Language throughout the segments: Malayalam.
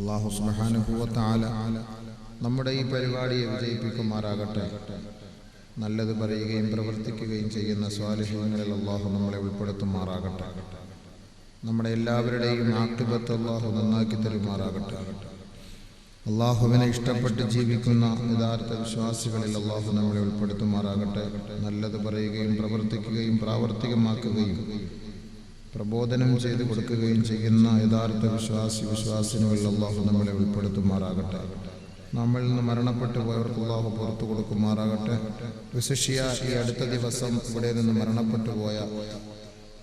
അള്ളാഹു സുബാനുഭൂവത്താല നമ്മുടെ ഈ പരിപാടിയെ വിജയിപ്പിക്കുമാറാകട്ടെ. നല്ലത് പറയുകയും പ്രവർത്തിക്കുകയും ചെയ്യുന്ന സ്വാലിഹ്യങ്ങളിൽ അള്ളാഹു നമ്മളെ ഉൾപ്പെടുത്തുമാറാകട്ടെ. നമ്മുടെ എല്ലാവരുടെയും ആക്തിപത്ത് അള്ളാഹു നന്നാക്കി തരുമാറാകട്ടെ. അള്ളാഹുവിനെ ഇഷ്ടപ്പെട്ട് ജീവിക്കുന്ന യഥാർത്ഥ വിശ്വാസികളിൽ അള്ളാഹു നമ്മളെ ഉൾപ്പെടുത്തുമാറാകട്ടെ. നല്ലത് പറയുകയും പ്രവർത്തിക്കുകയും പ്രാവർത്തികമാക്കുകയും പ്രബോധനം ചെയ്തു കൊടുക്കുകയും ചെയ്യുന്ന യഥാർത്ഥ വിശ്വാസി വിശ്വാസിനുകളിൽ അള്ളാഹു നമ്മളെ ഉൾപ്പെടുത്തുമാറാകട്ടെ. നമ്മൾ നിന്ന് മരണപ്പെട്ടു പോയവർക്ക് അള്ളാഹു പുറത്തു കൊടുക്കുമാറാകട്ടെ. വിശിഷ്യ ഈ അടുത്ത ദിവസം ഇവിടെ നിന്ന് മരണപ്പെട്ടു പോയ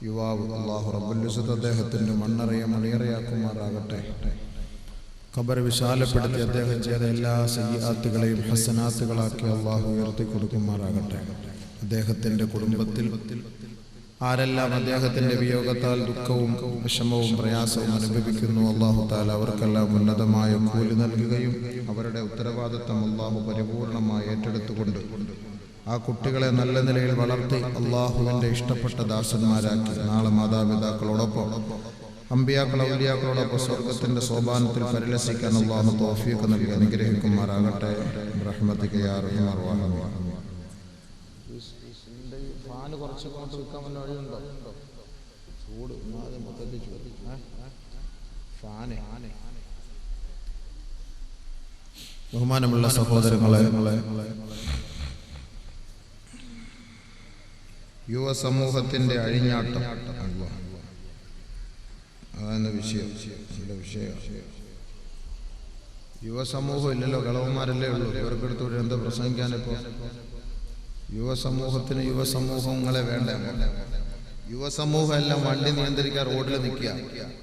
യുവാവ് അള്ളാഹു റബ്ബുല്ലുസത്ത് അദ്ദേഹത്തിന്റെ മണ്ണറിയ മണിയറയാക്കുമാറാകട്ടെ. ഖബർ വിശാലപ്പെടുത്തി അദ്ദേഹം ചെയ്ത എല്ലാ സയ്യാത്തുകളെയും ഹസനാത്തുകളാക്കി അള്ളാഹു ഉയർത്തി കൊടുക്കുമാറാകട്ടെ അദ്ദേഹത്തിന്റെ കുടുംബത്തിൽ ആരെല്ലാം അദ്ദേഹത്തിന്റെ വിയോഗത്താൽ ദുഃഖവും വിഷമവും പ്രയാസവും അനുഭവിക്കുന്നു അള്ളാഹു താല അവർക്കെല്ലാം ഉന്നതമായ കൂലി നൽകുകയും അവരുടെ ഉത്തരവാദിത്തം അള്ളാഹു പരിപൂർണമായി ഏറ്റെടുത്തുകൊണ്ട് ആ കുട്ടികളെ നല്ല നിലയിൽ വളർത്തി അള്ളാഹുവിന്റെ ഇഷ്ടപ്പെട്ട ദാസന്മാരാക്കി. നാളെ മാതാപിതാക്കളോടൊപ്പം അമ്പിയാക്കൾ ഔലിയാക്കളോടൊപ്പം സ്വർഗത്തിന്റെ സോപാനത്തിൽ പരിലസിക്കാൻ അള്ളാഹു തോഫിയൊക്കെ നൽകി അനുഗ്രഹിക്കുമാറാകട്ടെ. റഹ്മത്തിക്ക് ഫാന് കുറച്ച് കൊണ്ട് വിൽക്കാൻ വല്ല വഴിയുണ്ടോ? ചൂട്. ഒന്നാമത് മൊത്തത്തിൽ ചൂട്. ഫാന്. ബഹുമാനമുള്ള സഹോദരങ്ങളെ യുവ സമൂഹത്തിന്റെ അഴിഞ്ഞാട്ടം അതാണ് വിഷയം. വിഷയം. യുവസമൂഹം ഇല്ലല്ലോ കളവന്മാരല്ലേ ഉള്ളൂ. ഇവർക്കെടുത്തോട്ട് എന്താ പ്രസംഗിക്കാനിപ്പോ. യുവസമൂഹത്തിന് യുവസമൂഹങ്ങളെ വേണ്ട? യുവസമൂഹം എല്ലാം വണ്ടി നിയന്ത്രിക്കാൻ റോഡിൽ നിൽക്കുക.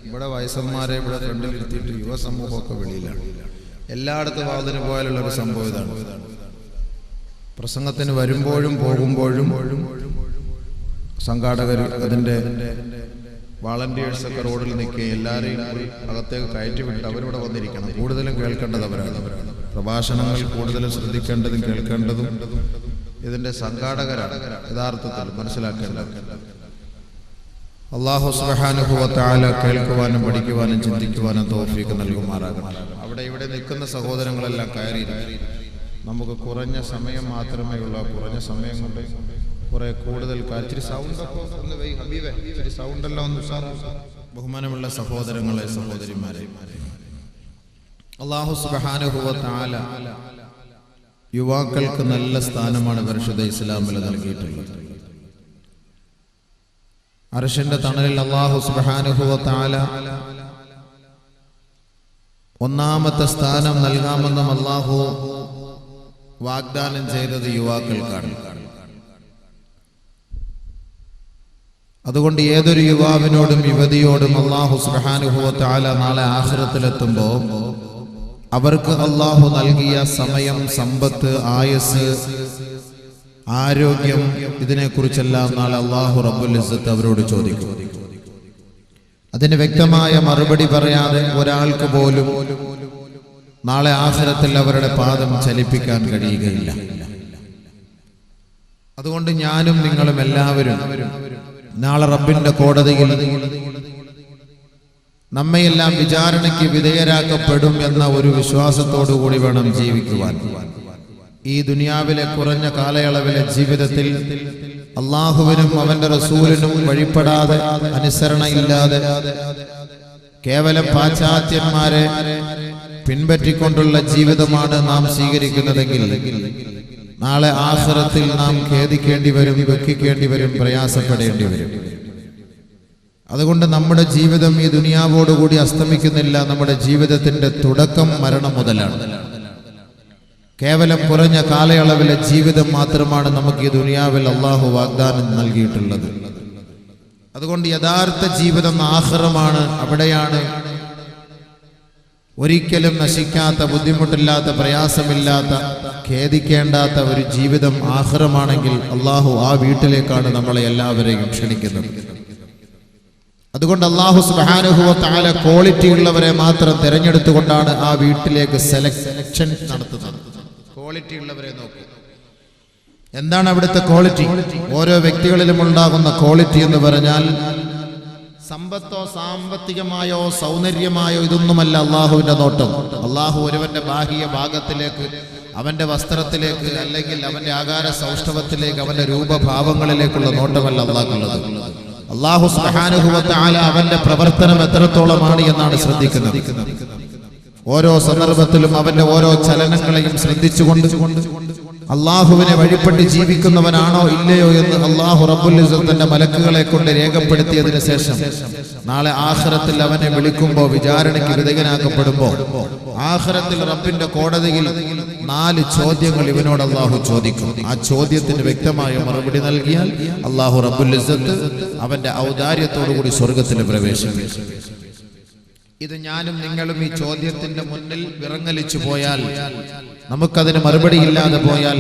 ഇവിടെ വയസ്സന്മാരെ ഇവിടെ ഫ്രണ്ടിൽ ഇരുത്തിയിട്ട് യുവസമൂഹമൊക്കെ വെളിയിലാണ്. എല്ലായിടത്തും വാതിന് പോയാലുള്ള ഒരു സംഭവം ഇതാണ്. പ്രസംഗത്തിന് വരുമ്പോഴും പോകുമ്പോഴും സംഘാടകർ അതിന്റെ വാളണ്ടിയേഴ്സ് ഒക്കെ റോഡിൽ നിൽക്കുകയും എല്ലാവരെയും അകത്തേക്ക് കയറ്റി വിട്ട് അവരിവിടെ വന്നിരിക്കണം. കൂടുതലും കേൾക്കേണ്ടത് അവരാണ്. പ്രഭാഷണങ്ങൾ കൂടുതലും ശ്രദ്ധിക്കേണ്ടതും കേൾക്കേണ്ടതും ഇതിന്റെ സംഘാടകരാണ്. യഥാർത്ഥത്തിൽ മനസ്സിലാക്കേണ്ടത്. അള്ളാഹു സുഹാനുഭവത്തായ കേൾക്കുവാനും പഠിക്കുവാനും ചിന്തിക്കുവാനും തോഫീക്ക് നൽകുമാറാകണം അവിടെ ഇവിടെ നിൽക്കുന്ന സഹോദരങ്ങളെല്ലാം കയറി നമുക്ക് കുറഞ്ഞ സമയം മാത്രമേ ഉള്ളൂ. കുറഞ്ഞ സമയം കൊണ്ട് കുറെ കൂടുതൽ ഇച്ചിരി ഒന്ന് ഹബീബേ ഇച്ചിരി സൗണ്ടെല്ലാം ഒന്ന്. ബഹുമാനമുള്ള സഹോദരങ്ങളെ സഹോദരിമാരെ. അള്ളാഹു സുബാനുഭവത്താല യുവാക്കൾക്ക് നല്ല സ്ഥാനമാണ് പരിശുദ്ധ ഇസ്ലാമിൽ നൽകിയിട്ടുള്ളത്. അർഷന്റെ തണലിൽ അള്ളാഹു സുബാനുഭവത്താല ഒന്നാമത്തെ സ്ഥാനം നൽകാമെന്നും അള്ളാഹു വാഗ്ദാനം ചെയ്തത് യുവാക്കൾക്കാണ്. അതുകൊണ്ട് ഏതൊരു യുവാവിനോടും യുവതിയോടും അള്ളാഹു സുബാനുഭവത്താല നാളെ ആഹ്റത്തിലെത്തുമ്പോൾ അവർക്ക് അള്ളാഹു നൽകിയ സമയം സമ്പത്ത് ആയസ് ആരോഗ്യം ഇതിനെക്കുറിച്ചെല്ലാം നാളെ അള്ളാഹു ഇസ്സത്ത് അവരോട് ചോദിക്കും. അതിന് വ്യക്തമായ മറുപടി പറയാതെ ഒരാൾക്ക് പോലും നാളെ ആസരത്തിൽ അവരുടെ പാദം ചലിപ്പിക്കാൻ കഴിയുകയില്ല. അതുകൊണ്ട് ഞാനും നിങ്ങളും എല്ലാവരും നാളെ റബ്ബിന്റെ കോടതിയിൽ നമ്മയെല്ലാം വിചാരണയ്ക്ക് വിധേയരാക്കപ്പെടും എന്ന ഒരു വിശ്വാസത്തോടു കൂടി വേണം ജീവിക്കുവാൻ. ഈ ദുനിയാവിലെ കുറഞ്ഞ കാലയളവിലെ ജീവിതത്തിൽ അള്ളാഹുവിനും അവന്റെ റസൂലിനും വഴിപ്പെടാതെ അനുസരണയില്ലാതെ കേവലം പാശ്ചാത്യന്മാരെ പിൻപറ്റിക്കൊണ്ടുള്ള ജീവിതമാണ് നാം സ്വീകരിക്കുന്നതെങ്കിൽ നാളെ ആഹ്റത്തിൽ നാം ഖേദിക്കേണ്ടി വരും ദുഃഖിക്കേണ്ടി വരും പ്രയാസപ്പെടേണ്ടി വരും. അതുകൊണ്ട് നമ്മുടെ ജീവിതം ഈ ദുനിയാവോടുകൂടി അസ്തമിക്കുന്നില്ല. നമ്മുടെ ജീവിതത്തിന്റെ തുടക്കം മരണം മുതലാണ്. കേവലം കുറഞ്ഞ കാലയളവിലെ ജീവിതം മാത്രമാണ് നമുക്ക് ഈ ദുനിയാവിൽ അള്ളാഹു വാഗ്ദാനം നൽകിയിട്ടുള്ളത്. അതുകൊണ്ട് യഥാർത്ഥ ജീവിതം ആഹ്റമാണ്. അവിടെയാണ് ഒരിക്കലും നശിക്കാത്ത ബുദ്ധിമുട്ടില്ലാത്ത പ്രയാസമില്ലാത്ത ഖേദിക്കേണ്ടാത്ത ഒരു ജീവിതം ആഹ്റമാണെങ്കിൽ അള്ളാഹു ആ വീട്ടിലേക്കാണ് നമ്മളെ എല്ലാവരെയും ക്ഷണിക്കുന്നത്. അതുകൊണ്ട് അള്ളാഹു സുബാനുഭവത്താല ക്വാളിറ്റി ഉള്ളവരെ മാത്രം തിരഞ്ഞെടുത്തുകൊണ്ടാണ് ആ വീട്ടിലേക്ക് സെലക്ഷൻ നടത്തുന്നത്. ക്വാളിറ്റി ഉള്ളവരെ നോക്കൂ. എന്താണ് അവിടുത്തെ ക്വാളിറ്റി ഓരോ വ്യക്തികളിലും ഉണ്ടാകുന്ന ക്വാളിറ്റി എന്ന് പറഞ്ഞാൽ സമ്പത്തോ സാമ്പത്തികമായോ സൗന്ദര്യമായോ ഇതൊന്നുമല്ല അള്ളാഹുവിന്റെ നോട്ടം. അള്ളാഹു ഒരുവന്റെ ബാഹ്യ ഭാഗത്തിലേക്ക് അവന്റെ വസ്ത്രത്തിലേക്ക് അല്ലെങ്കിൽ അവന്റെ ആകാര സൗഷ്ഠവത്തിലേക്ക് അവന്റെ രൂപഭാവങ്ങളിലേക്കുള്ള നോട്ടമല്ല അള്ളാഹുള്ളത് അള്ളാഹു സുബ്ഹാനഹുവതആല അവന്റെ പ്രവർത്തനം എത്രത്തോളമാണ് എന്നാണ് ശ്രദ്ധിക്കുന്നത്. ഓരോ സന്ദർഭത്തിലും അവന്റെ ഓരോ ചലനങ്ങളെയും ശ്രദ്ധിച്ചുകൊണ്ട് അള്ളാഹുവിനെ വഴിപ്പെട്ട് ജീവിക്കുന്നവനാണോ ഇല്ലയോ എന്ന് അള്ളാഹു റബുല്ലിസത്തിന്റെ മലക്കുകളെ കൊണ്ട് രേഖപ്പെടുത്തിയതിനു ശേഷം നാളെ ആഖിറത്തിൽ അവനെ വിളിക്കുമ്പോ വിചാരണയ്ക്ക് വിധേയനാക്കപ്പെടുമ്പോ ആഖിറത്തിൽ റബ്ബിന്റെ കോടതിയിൽ നാല് ചോദ്യങ്ങൾ ഇവനോട് അള്ളാഹു ചോദിക്കും. ആ ചോദ്യത്തിന് വ്യക്തമായ മറുപടി നൽകിയാൽ അള്ളാഹു റബ്ബുലിസത്ത് അവന്റെ ഔദാര്യത്തോടുകൂടി സ്വർഗത്തിൽ പ്രവേശിക്കും. ഇത് ഞാനും നിങ്ങളും ഈ ചോദ്യത്തിന്റെ മുന്നിൽ വിറങ്ങലിച്ചു പോയാൽ നമുക്കതിന് മറുപടി ഇല്ലാതെ പോയാൽ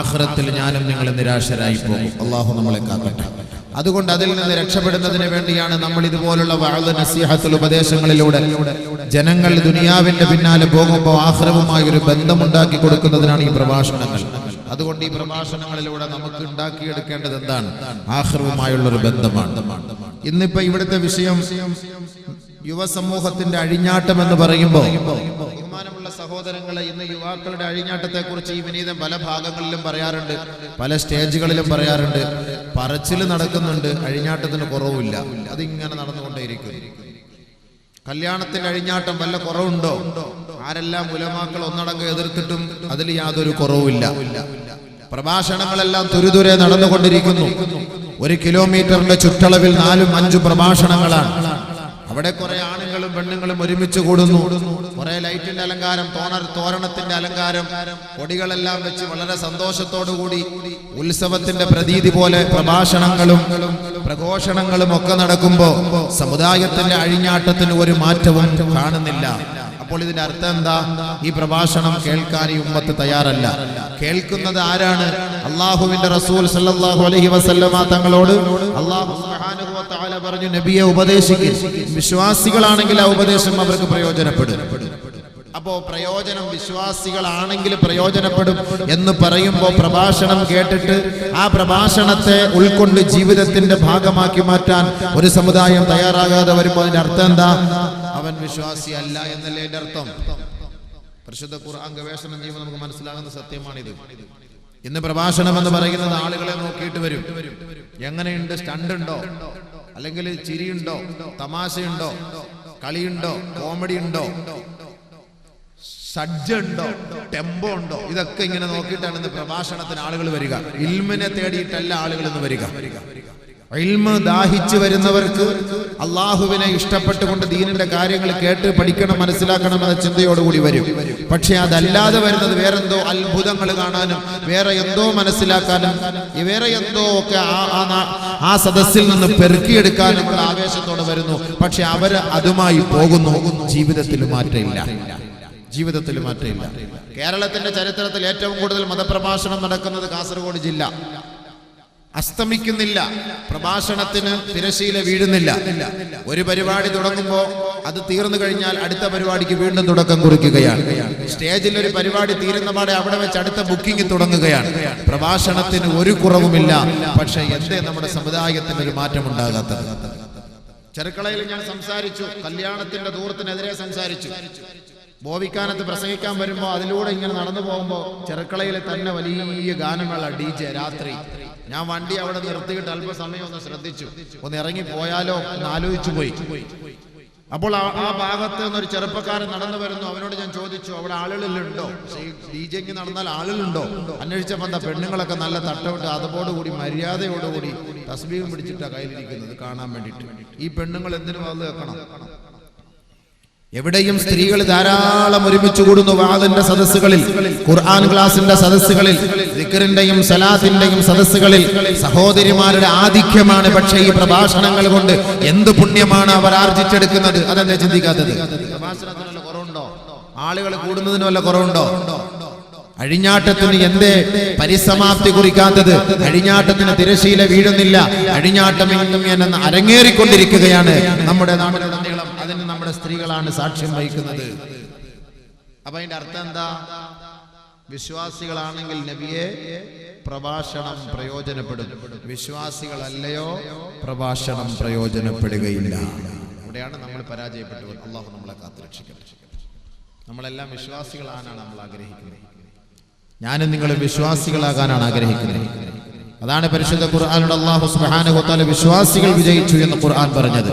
ആഹ്റത്തിൽ ഞാനും നിങ്ങൾ നിരാശരായി പോകും. അള്ളാഹു നമ്മളെ കാക്കട്ടെ. അതുകൊണ്ട് അതിൽ നിന്ന് രക്ഷപ്പെടുന്നതിന് വേണ്ടിയാണ് നമ്മൾ ഇതുപോലുള്ള വാഴ നസീഹത്തുൽ ഉപദേശങ്ങളിലൂടെ ജനങ്ങൾ ദുനിയാവിന്റെ പിന്നാലെ പോകുമ്പോൾ ആഹ്രവുമായി ഒരു ബന്ധമുണ്ടാക്കി കൊടുക്കുന്നതിനാണ് ഈ പ്രഭാഷണങ്ങൾ. അതുകൊണ്ട് ഈ പ്രഭാഷണങ്ങളിലൂടെ നമുക്ക് ഉണ്ടാക്കിയെടുക്കേണ്ടത് എന്താണ്? ആഹ്രവുമായുള്ള ഒരു ബന്ധമാണ്. ഇന്നിപ്പോ ഇവിടുത്തെ വിഷയം യുവസമൂഹത്തിന്റെ അഴിഞ്ഞാട്ടം എന്ന് പറയുമ്പോൾ സഹോദരങ്ങളെ ഇന്ന് യുവാക്കളുടെ അഴിഞ്ഞാട്ടത്തെക്കുറിച്ച് ഈ വിനീതം പല ഭാഗങ്ങളിലും പറയാറുണ്ട് പല സ്റ്റേജുകളിലും പറയാറുണ്ട്. പറച്ചിൽ നടക്കുന്നുണ്ട് അഴിഞ്ഞാട്ടത്തിന് കുറവില്ല അതിങ്ങനെ നടന്നുകൊണ്ടേയിരിക്കും കല്യാണത്തിന്റെ അഴിഞ്ഞാട്ടം വല്ല കുറവുണ്ടോ? ആരെല്ലാം ഉലമാക്കൾ ഒന്നടങ്കം എതിർത്തിട്ടും അതിൽ യാതൊരു കുറവുമില്ല. പ്രഭാഷണങ്ങളെല്ലാം തുരുതുരെ നടന്നുകൊണ്ടിരിക്കുന്നു. ഒരു കിലോമീറ്ററിന്റെ ചുറ്റളവിൽ നാലും അഞ്ചും പ്രഭാഷണങ്ങളാണ്. അവിടെ കുറെ ആണുങ്ങളും പെണ്ണുങ്ങളും ഒരുമിച്ച് കൂടുന്നു. കുറെ ലൈറ്റിന്റെ അലങ്കാരം തോണർ തോരണത്തിന്റെ അലങ്കാരം കൊടികളെല്ലാം വെച്ച് വളരെ കൂടി ഉത്സവത്തിന്റെ പ്രതീതി പോലെ പ്രഭാഷണങ്ങളും പ്രഘോഷണങ്ങളും ഒക്കെ നടക്കുമ്പോ സമുദായത്തിന്റെ അഴിഞ്ഞാട്ടത്തിന് ഒരു മാറ്റവും കാണുന്നില്ല. അപ്പോൾ ഇതിന്റെ അർത്ഥം എന്താ? ഈ പ്രഭാഷണം കേൾക്കാൻ ഈ ഉമ്മത്ത് തയ്യാറല്ല. കേൾക്കുന്നത് ആരാണ്? അള്ളാഹുവിന്റെ റസൂൽ സല്ലല്ലാഹു അലൈഹി വസല്ലമ തങ്ങളോട് അള്ളാഹു സുബ്ഹാനഹു പറഞ്ഞു നബിയെ ഉപദേശിക്കും. വിശ്വാസികളാണെങ്കിൽ ആ ഉപദേശം അവർക്ക് പ്രയോജനപ്പെടും. അപ്പോ പ്രയോജനം വിശ്വാസികളാണെങ്കിൽ പ്രയോജനപ്പെടും എന്ന് പറയുമ്പോൾ പ്രഭാഷണം കേട്ടിട്ട് ആ പ്രഭാഷണത്തെ ഉൾക്കൊണ്ട് ജീവിതത്തിന്റെ ഭാഗമാക്കി മാറ്റാൻ ഒരു സമുദായം തയ്യാറാകാതെ വരുമ്പോൾ അതിന്റെ അർത്ഥം എന്താ? വിശ്വാസി അല്ല എന്നല്ലേ എന്റെ അർത്ഥം? പരിശുദ്ധ ഖുർആൻ ഗവേഷണം ചെയ്യുമ്പോൾ നമുക്ക് മനസ്സിലാകുന്ന സത്യമാണിത്. ഇന്ന് പ്രഭാഷണം എന്ന് പറയുന്നത് ആളുകളെ നോക്കിയിട്ട് വരും. എങ്ങനെയുണ്ട്? സ്റ്റണ്ട് ഉണ്ടോ അല്ലെങ്കിൽ ചിരിയുണ്ടോ? തമാശയുണ്ടോ? കളിയുണ്ടോ? കോമഡി ഉണ്ടോ സജ്ജുണ്ടോ ടെമ്പോ ഉണ്ടോ ഇതൊക്കെ ഇങ്ങനെ നോക്കിയിട്ടാണ് ഇന്ന് പ്രഭാഷണത്തിന് ആളുകൾ വരിക. ഇൽമിനെ തേടിയിട്ടല്ല ആളുകൾ ഇന്ന് വരിക. ഇൽമ ദാഹിച്ചു വരുന്നവർക്ക് അള്ളാഹുവിനെ ഇഷ്ടപ്പെട്ടുകൊണ്ട് ദീനിന്റെ കാര്യങ്ങൾ കേട്ട് പഠിക്കണം മനസ്സിലാക്കണം എന്ന ചിന്തയോടുകൂടി വരും. പക്ഷെ അതല്ലാതെ വരുന്നത് വേറെന്തോ അത്ഭുതങ്ങൾ കാണാനും വേറെ എന്തോ മനസ്സിലാക്കാനും വേറെ എന്തോ ഒക്കെ ആ- സദസ്സിൽ നിന്ന് പെറുക്കിയെടുക്കാനുമുള്ള ആവേശത്തോടെ വരുന്നു. പക്ഷെ അവർ അതുമായി പോകുന്നു. ജീവിതത്തിൽ മാറ്റമില്ല. ജീവിതത്തിൽ മാറ്റമില്ല. കേരളത്തിന്റെ ചരിത്രത്തിൽ ഏറ്റവും കൂടുതൽ മതപ്രഭാഷണം നടക്കുന്നത് കാസർഗോഡ് ജില്ല. അസ്തമിക്കുന്നില്ല പ്രഭാഷണത്തിന് തിരശീല വീഴുന്നില്ല. ഒരു പരിപാടി തുടങ്ങുമ്പോൾ അത് തീർന്നു കഴിഞ്ഞാൽ അടുത്ത പരിപാടിക്ക് വീണ്ടും തുടക്കം കുറിക്കുകയാണ്. സ്റ്റേജിൽ ഒരു പരിപാടി തീരുന്ന പാടെ അവിടെ വെച്ച് അടുത്ത ബുക്കിംഗ് തുടങ്ങുകയാണ്. പ്രഭാഷണത്തിന് ഒരു കുറവുമില്ല പക്ഷെ എന്തേ നമ്മുടെ സമുദായത്തിന് ഒരു മാറ്റം ഉണ്ടാകാത്തത് ചെറുക്കളയിൽ ഞാൻ സംസാരിച്ചു കല്യാണത്തിന്റെ ദൂരത്തിനെതിരെ സംസാരിച്ചു. ബോവിക്കാനത്ത് പ്രസംഗിക്കാൻ വരുമ്പോൾ അതിലൂടെ ഇങ്ങനെ നടന്നു പോകുമ്പോൾ ചെറുക്കളയിൽ തന്നെ വലിയ ഗാനങ്ങളാണ് ഡി ജെ രാത്രി. ഞാൻ വണ്ടി അവിടെ നിർത്തിയിട്ട് അല്പസമയം ഒന്ന് ശ്രദ്ധിച്ചു. ഒന്ന് ഇറങ്ങി പോയാലോ? എന്ന് ആലോചിച്ചു പോയി. അപ്പോൾ ആ- ഭാഗത്ത് നിന്നൊരു ചെറുപ്പക്കാരൻ നടന്നു വരുന്നു. അവനോട് ഞാൻ ചോദിച്ചു അവിടെ ആളുകളിലുണ്ടോ ഡി ജെക്ക് നടന്നാൽ ആളുകളുണ്ടോ? അന്വേഷിച്ചപ്പോൾ എന്താ പെണ്ണുങ്ങളൊക്കെ നല്ല തട്ടമിട്ട് അതോടുകൂടി മര്യാദയോടുകൂടി തസ്ബീഹം പിടിച്ചിട്ടാണ് കയ്യിലിരിക്കുന്നത് കാണാൻ വേണ്ടിയിട്ട്. ഈ പെണ്ണുങ്ങൾ എന്തിനു അത് വെക്കണം? എവിടെയും സ്ത്രീകൾ ധാരാളം ഒരുമിച്ച് കൂടുന്നു വാദിന്റെ സദസ്സുകളിൽ ഖുർആൻ ക്ലാസിന്റെ സദസ്സുകളിൽ ദിക്റിന്റെയും സലാത്തിന്റെയും സദസ്സുകളിൽ. സഹോദരിമാരുടെ ആധിക്യമാണ് പക്ഷേ ഈ പ്രഭാഷണങ്ങൾ കൊണ്ട് എന്ത് പുണ്യമാണ് അവർ ആർജിച്ചെടുക്കുന്നത്? അതെന്നെ ചിന്തിക്കാത്തത്? ആളുകൾ കൂടുന്നതിന് വല്ല കുറവുണ്ടോ? അഴിഞ്ഞാട്ടത്തിന് എന്തേ പരിസമാപ്തി കുറിക്കാത്തത്? അഴിഞ്ഞാട്ടത്തിന് തിരശീല വീഴുന്നില്ല. അഴിഞ്ഞാട്ടം ഇങ്ങനെ അരങ്ങേറിക്കൊണ്ടിരിക്കുകയാണ് നമ്മുടെ അതിന് നമ്മുടെ സ്ത്രീകളാണ് സാക്ഷ്യം വഹിക്കുന്നത്. അപ്പൊ അതിന്റെ അർത്ഥം എന്താ? വിശ്വാസികളാണെങ്കിൽ നബിയെ പ്രഭാഷണം പ്രയോജനപ്പെടും. വിശ്വാസികളല്ലയോ പ്രഭാഷണം പ്രയോജനപ്പെടുകയില്ല. അവിടെയാണ് നമ്മൾ പരാജയപ്പെട്ടു അള്ളാഹു നമ്മളെ കാത്തുരക്ഷിക്കട്ടെ നമ്മളെല്ലാം വിശ്വാസികളാണ് നമ്മൾ ആഗ്രഹിക്കുന്നത്. ഞാനും നിങ്ങൾ വിശ്വാസികളാകാനാണ് ആഗ്രഹിക്കുന്നത്. അതാണ് പരിശുദ്ധ ഖുർആാനോട് അള്ളാഹു തആല വിശ്വാസികൾ വിജയിച്ചു എന്ന് ഖുർആൻ പറഞ്ഞത്.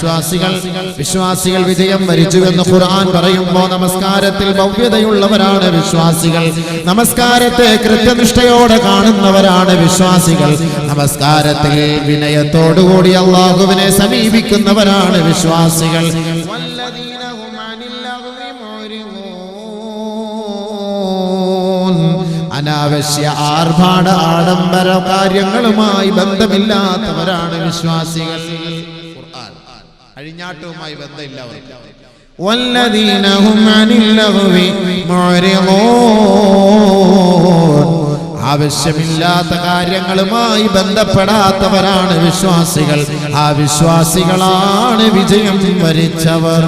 വിശ്വാസികൾ വിശ്വാസികൾ വിജയം വരിച്ചുവെന്ന് ഖുർആൻ പറയുമ്പോൾ നമസ്കാരത്തിൽ ഭവ്യതയുള്ളവരാണ് വിശ്വാസികൾ. നമസ്കാരത്തെ കൃത്യനിഷ്ഠയോടെ കാണുന്നവരാണ് വിശ്വാസികൾ. നമസ്കാരത്തിൽ വിനയത്തോടുകൂടി അള്ളാഹുവിനെ സമീപിക്കുന്നവരാണ് വിശ്വാസികൾ. അനാവശ്യ ആർഭാട ആഡംബര കാര്യങ്ങളുമായി ബന്ധമില്ലാത്തവരാണ് വിശ്വാസികൾ. അഴിഞ്ഞാട്ടവുമായി ബന്ധമില്ല അവർക്ക് والذين هم عن اللغو معرضون ആവശ്യമില്ലാത്ത കാര്യങ്ങളുമായി ബന്ധപ്പെടാത്തവരാണ് വിശ്വാസികൾ ആ വിശ്വാസികളാണ് വിജയം വരിച്ചവർ